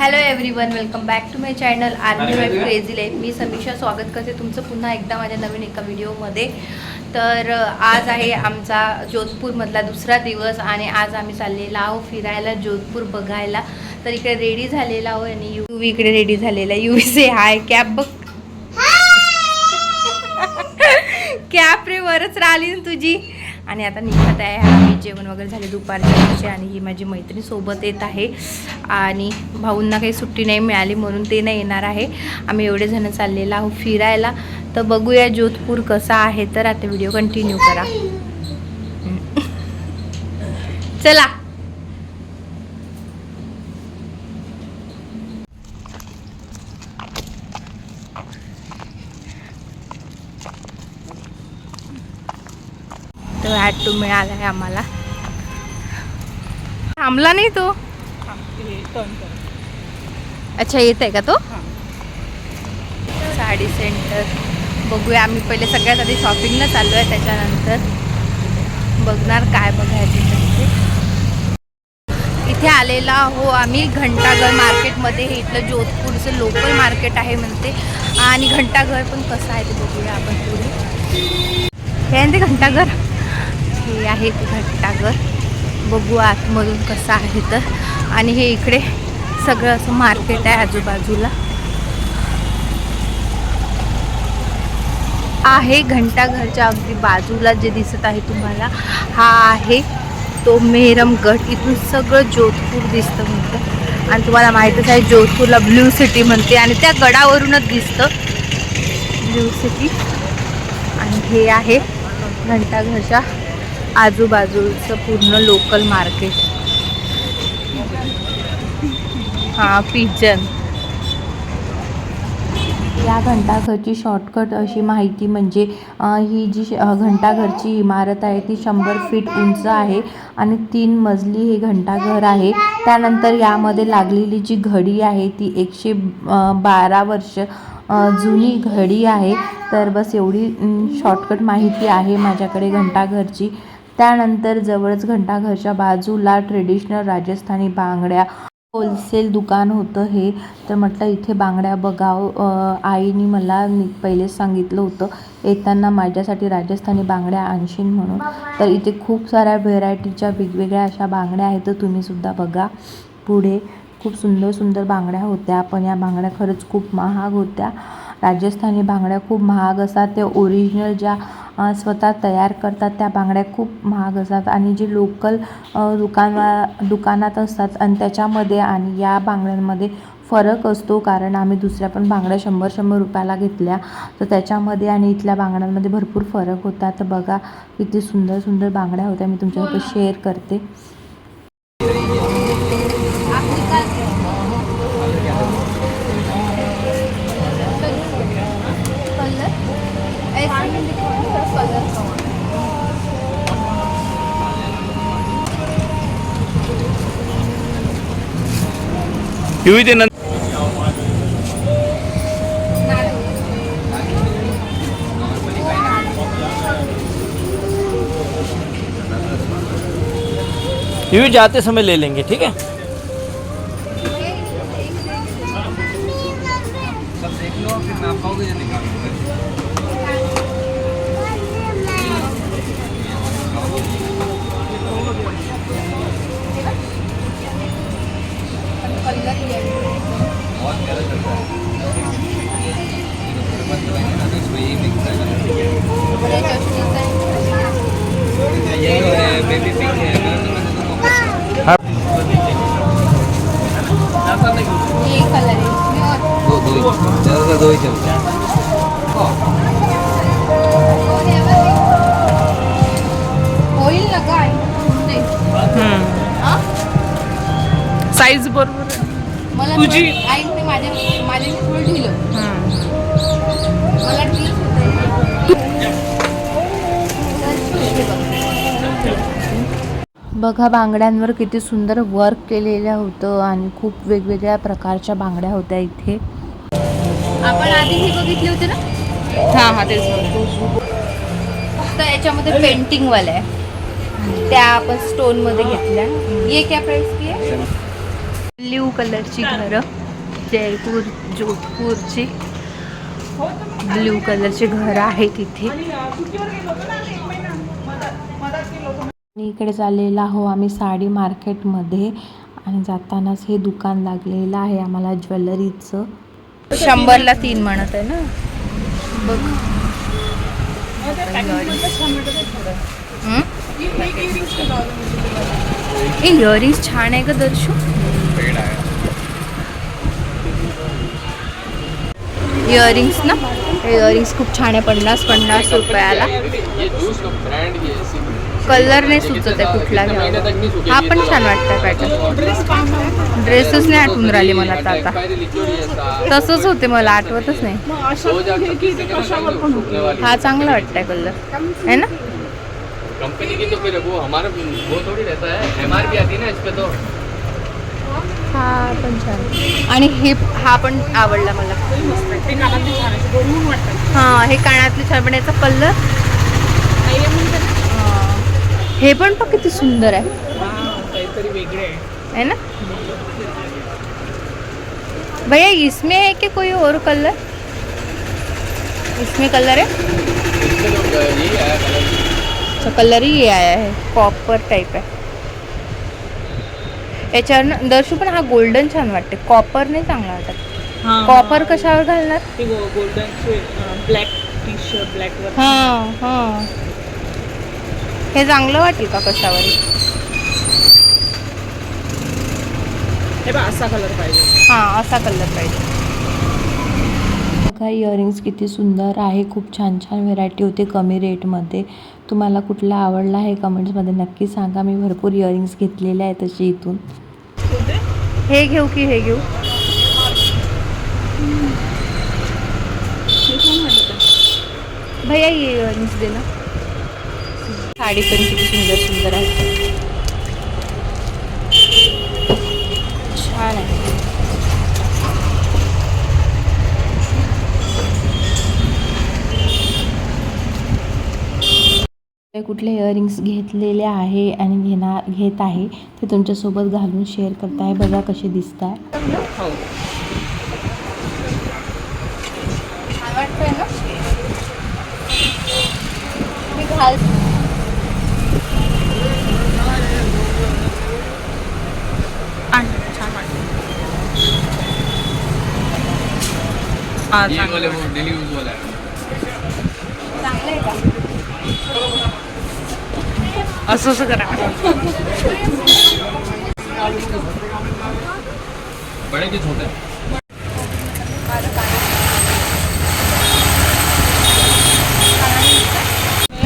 Hello everyone welcome back to my channel army life crazy life मी समीक्षा स्वागत करते तुमचं पुन्हा एकदा माझ्या नवीन एका व्हिडिओमध्ये तर आज आहे आमचा जोधपूरमधला दुसरा दिवस आणि आज आम्ही चाललेला आहो फिरायला जोधपूर बघायला. तर इकडे रेडी झालेला आहो आणि यू इकडे रेडी झालेला यू से हाय कॅब बघ. कॅप रे वरच राहिली ना तुझी. आणि आता निघत आहे. आम्ही जेवण वगैरे झाले दुपारचे आणि ही माझी मैत्रीण सोबत येत आहे. आणि भाऊंना काही सुट्टी नाही मिळाली म्हणून ते नाही येणार आहे. आम्ही एवढे जण चाललेलो आहोत फिरायला. तर बघूया जोधपूर कसा आहे तर आता व्हिडिओ कंटिन्यू करा. चला. तर ॲटो मिळाला आहे आम्हाला. थांबला नाही तो? अच्छा येत आहे का तो? साडी सेंटर बघूया आम्ही पहिले सगळ्यात आधी शॉपिंगला चाललो आहे त्याच्यानंतर बघणार काय बघायचं ते. इथे आलेला हो आम्ही घंटाघर मार्केटमध्ये. हे इथलं जोधपूरचं लोकल मार्केट आहे म्हणते. आणि घंटाघर पण कसं आहे ते बघूया आपण पुढे. हे आहे ना ते घंटाघर? हे आहे ते घंटाघर. बघू आतमधून कसं आहे तर. आणि हे इकडे सगळं असं मार्केट आहे आजूबाजूला. आहे घंटाघरच्या अगदी बाजूला जे दिसत आहे तुम्हाला हा आहे तो मेहरमगड इथून सगळं जोधपूर दिसतं म्हणतं. आणि तुम्हाला माहीतच आहे जोधपूरला ब्ल्यू सिटी म्हणते आणि त्या गडावरूनच दिसतं ब्ल्यू सिटी आणि हे आहे घंटाघरच्या आजूबाजूचं पूर्ण लोकल मार्केट हां पिजन. या घंटाघरची शॉर्टकट अशी माहिती म्हणजे ही जी श- घंटाघरची इमारत आहे ती शंभर फीट उंच आहे आणि तीन मजली हे घंटाघर आहे. त्यानंतर यामध्ये लागलेली जी घडी आहे ती एकशे बारा वर्ष जुनी घडी आहे. तर बस एवढी शॉर्टकट माहिती आहे माझ्याकडे घंटाघरची. त्यानंतर जवळच घंटाघरच्या बाजूला ट्रेडिशनल राजस्थानी बांगड्या होलसेल दुकान होतं हे. तर म्हटलं इथे बांगड्या बघाव. आईने मला नि- पहिलेच सांगितलं होतं येताना माझ्यासाठी राजस्थानी बांगड्या आणशीन म्हणून. तर इथे खूप साऱ्या व्हेरायटीच्या वेगवेगळ्या अशा बांगड्या आहेत तर तुम्हीसुद्धा बघा. पुढे खूप सुंदर सुंदर बांगड्या होत्या. पण या बांगड्या खरंच खूप महाग होत्या. राजस्थानी बांगड्या खूप महाग असतात त्या ओरिजिनल ज्या स्वतः तयार करतात. त्या बांगड्या खूप महाग असतात आणि जे लोकल दुकाना दुकानात असतात आणि त्याच्यामध्ये आणि या बांगड्यांमध्ये फरक असतो. कारण आम्ही दुसऱ्या पण बांगड्या शंभर शंभर रुपयाला घेतल्या. तर त्याच्यामध्ये आणि इथल्या बांगड्यांमध्ये भरपूर फरक होता. तर बघा किती सुंदर सुंदर बांगड्या होत्या. मी तुमच्यासोबत शेअर करते. यू जाते समय ले लेंगे ठीक है? होईल ना काय? साईज बरोबर मला तुझी- माझ्या माझ्या ढिलं. मला ढिलं बघा बांगड्यांवर किती सुंदर वर्क केलेलं होतं आणि खूप वेगवेगळ्या प्रकारच्या बांगड्या होत्या इथे. आपण आधी ही बघितली होती ना? हां हां तेच फक्त याच्यामध्ये पेंटिंग वाला आहे. त्या आपण स्टोनमध्ये घेतल्या. ये क्या प्राइस की आहे? ब्ल्यू कलरची घरं. जयपूर जोधपूरची. ब्ल्यू कलरचे घर आहे तिथे आणि इकडे चाललेलो आहो आम्ही साडी मार्केटमध्ये आणि जातानाच हे दुकान लागलेलं आहे आम्हाला ज्वेलरीचं. शंभरला तीन म्हणत आहे ना. बघ. हं? इयरिंग्स छान आहे का दर्शू. इयरिंग्स ना? इयरिंग्स खूप छान आहे पन्नास पन्नास रुपयाला. कलर नाही सुचत आहे कुठला घ्यावा. हा पण छान वाटतं पॅटर्न ड्रेसच नाही आठवून राहिले मला आता आता. तसंच होते मला आठवतच नाही. हा चांगला वाटतंय कलर. आहे ना? कंपनी की तो फिर वो हमारा वो थोड़ी रहता है. आती है ना इस पे तो. हा पण छान. आणि हे हा पण आवडला मला. हा हे कानातले छान पण याचा कलर हे पण पण किती सुंदर आहे. है ना? भैया इसमें है कि कोई और कलर इसमें कलर है? अच्छा कलर ही ये आया है कॉपर टाईप आहे याच्यावर दर्शू पण हा गोल्डन छान वाटते कॉपर नाही चांगला वाटत. कॉपर कशावर घालणार? Golden black T shirt black हां हां. हे चांगलं वाटेल का कशावर? हे बघ असा कलर पाहिजे. हां असा कलर पाहिजे. बघा इयरिंग्स किती सुंदर आहे खूप छान छान व्हेरायटी होते कमी रेटमध्ये तुम्हाला कुठला आवडला आहे कमेंट्समध्ये नक्की सांगा. मी भरपूर इयरिंग्स घेतलेले आहेत तशी इथून. हे घेऊ की हे घेऊ? भैया ये इयरिंग्स दे ना. साडी पण किती सुंदर सुंदर आहे. छान आहे. कुठले कुठले इयरिंग्स घेतलेले आहे आणि घेणार घेत आहे ते तुमच्यासोबत घालून शेअर करत आहे बघा कसे दिसत आहे हा चांगलं. वाले डेली यूज़ वाला है असं असं करा. बड़े की छोटे.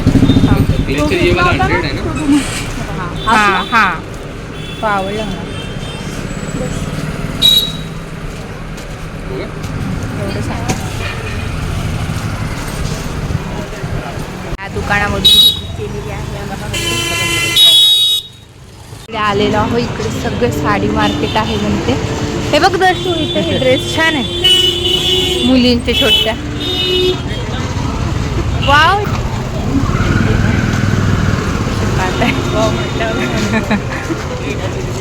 ये वाला हंड्रेड है ना? हाँ हाँ तो आवडला मला एवढं सांग या दुकानामधून केलेली आहे. इकडे आलेलो आहो इकडे सगळं साडी मार्केट आहे म्हणते. हे बघ दर्शू इथे हे ड्रेस छान आहे. मुलींचे छोट्या. वाव.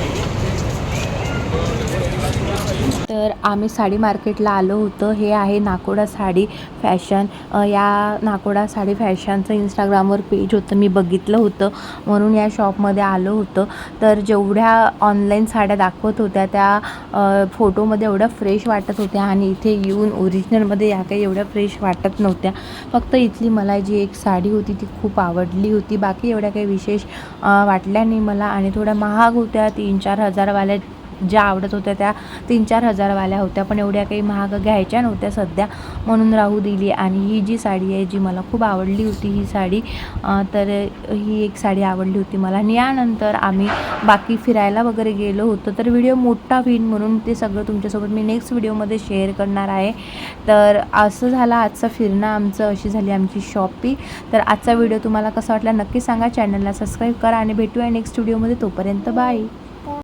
तर आम्ही साडी मार्केटला आलो होतो. हे आहे नाकोडा साडी फॅशन. या नाकोडा साडी फॅशनचं इंस्टाग्रामवर पेज होतं. मी बघितलं होतं. म्हणून या शॉपमध्ये आलो होतं. तर जेवढ्या ऑनलाईन साड्या दाखवत होत्या त्या फोटोमध्ये एवढ्या फ्रेश वाटत होत्या आणि इथे येऊन ओरिजिनलमध्ये या काही एवढ्या फ्रेश वाटत नव्हत्या. फक्त इथली मला जी एक साडी होती ती खूप आवडली होती. बाकी एवढ्या काही विशेष वाटल्या नाही मला. आणि थोड्या महाग होत्या तीन चार हजारवाल्या ज्या आवडत होत्या त्या तीन चार हजारवाल्या होत्या. पण एवढ्या काही महाग घ्यायच्या नव्हत्या सध्या. म्हणून राहू दिली. आणि ही जी साडी आहे जी मला खूप आवडली होती ही साडी तर ही एक साडी आवडली होती मला. आणि यानंतर आम्ही बाकी फिरायला वगैरे गेलो होतो. तर व्हिडिओ मोठा होईल म्हणून ते सगळं तुमच्यासोबत मी नेक्स्ट व्हिडिओमध्ये शेअर करणार आहे. तर असं झालं आजचं फिरणं आमचं अशी झाली आमची शॉपिंग तर आजचा व्हिडिओ तुम्हाला कसा वाटला नक्की सांगा. चॅनलला सबस्क्राईब करा आणि भेटूया नेक्स्ट व्हिडिओमध्ये तोपर्यंत बाय